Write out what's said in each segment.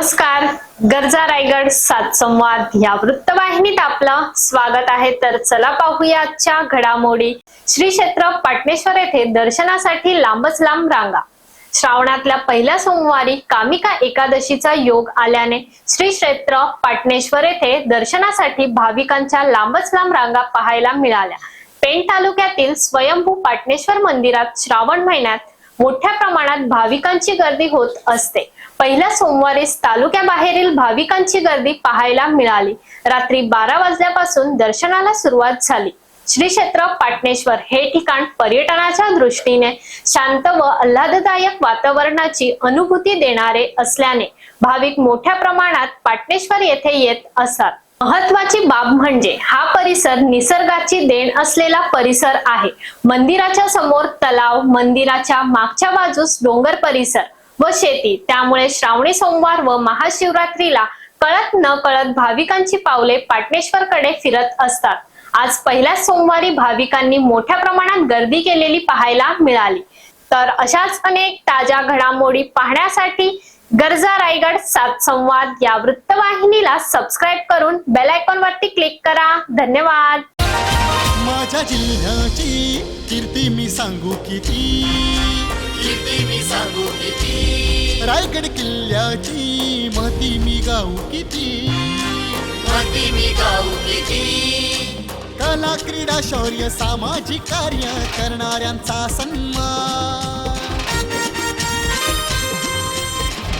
नमस्कार. गरजा रायगड सात संवाद या वृत्तवाहिनीत आपलं स्वागत आहे. तर चला पाहूया आजच्या घडामोडी. श्री क्षेत्र पाटणेश्वर येथे दर्शनासाठी लांबच लांब रांगा. श्रावणातल्या पहिल्या सोमवारी कामिका एकादशीचा योग आल्याने श्री क्षेत्र पाटणेश्वर येथे दर्शनासाठी भाविकांच्या लांबच लांब रांगा पाहायला मिळाल्या. पेण तालुक्यातील स्वयंभू पाटणेश्वर मंदिरात श्रावण महिन्यात मोठ्या प्रमाणात भाविकांची गर्दी होत असते. पहिल्या सोमवारीच तालुक्याबाहेरील भाविकांची गर्दी पाहायला मिळाली. रात्री बारा वाजल्यापासून दर्शनाला सुरुवात झाली. श्री क्षेत्र पाटणेश्वर हे ठिकाण पर्यटनाच्या दृष्टीने शांत व आल्हाददायक वातावरणाची अनुभूती देणारे असल्याने भाविक मोठ्या प्रमाणात पाटणेश्वर येथे येत असतात महत्वाची बाब म्हणजे हा परिसर निसर्गाची देण असलेला परिसर आहे. मंदिराच्या समोर तलाव मंदिराच्या मागच्या बाजूस डोंगर परिसर व शेती. त्यामुळे श्रावणी सोमवार व महाशिवरात्रीला कळत न कळत भाविकांची पावले पाटणेश्वरकडे फिरत असतात. आज पहिल्याच सोमवारी भाविकांनी मोठ्या प्रमाणात गर्दी केलेली पाहायला मिळाली. तर अशाच अनेक ताज्या घडामोडी पाहण्यासाठी गरजा रायगड सात संवाद या वृत्तवाहिनीला सबस्क्राईब करून बेल आयकॉन वरती क्लिक करा. धन्यवाद. माझ्या जिल्ह्याची कीर्ती मी सांगू किती? कीर्ती मी सांगू किती? रायगड किल्ल्याची महती मी गाऊ किती? महती मी गाऊ किती? कला क्रीडा शौर्य सामाजिक कार्य करणाऱ्यांचा सन्मान.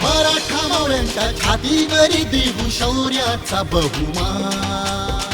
मराठा मावळ्यांच्या छातीवरी देऊ शौर्याचा बहुमान.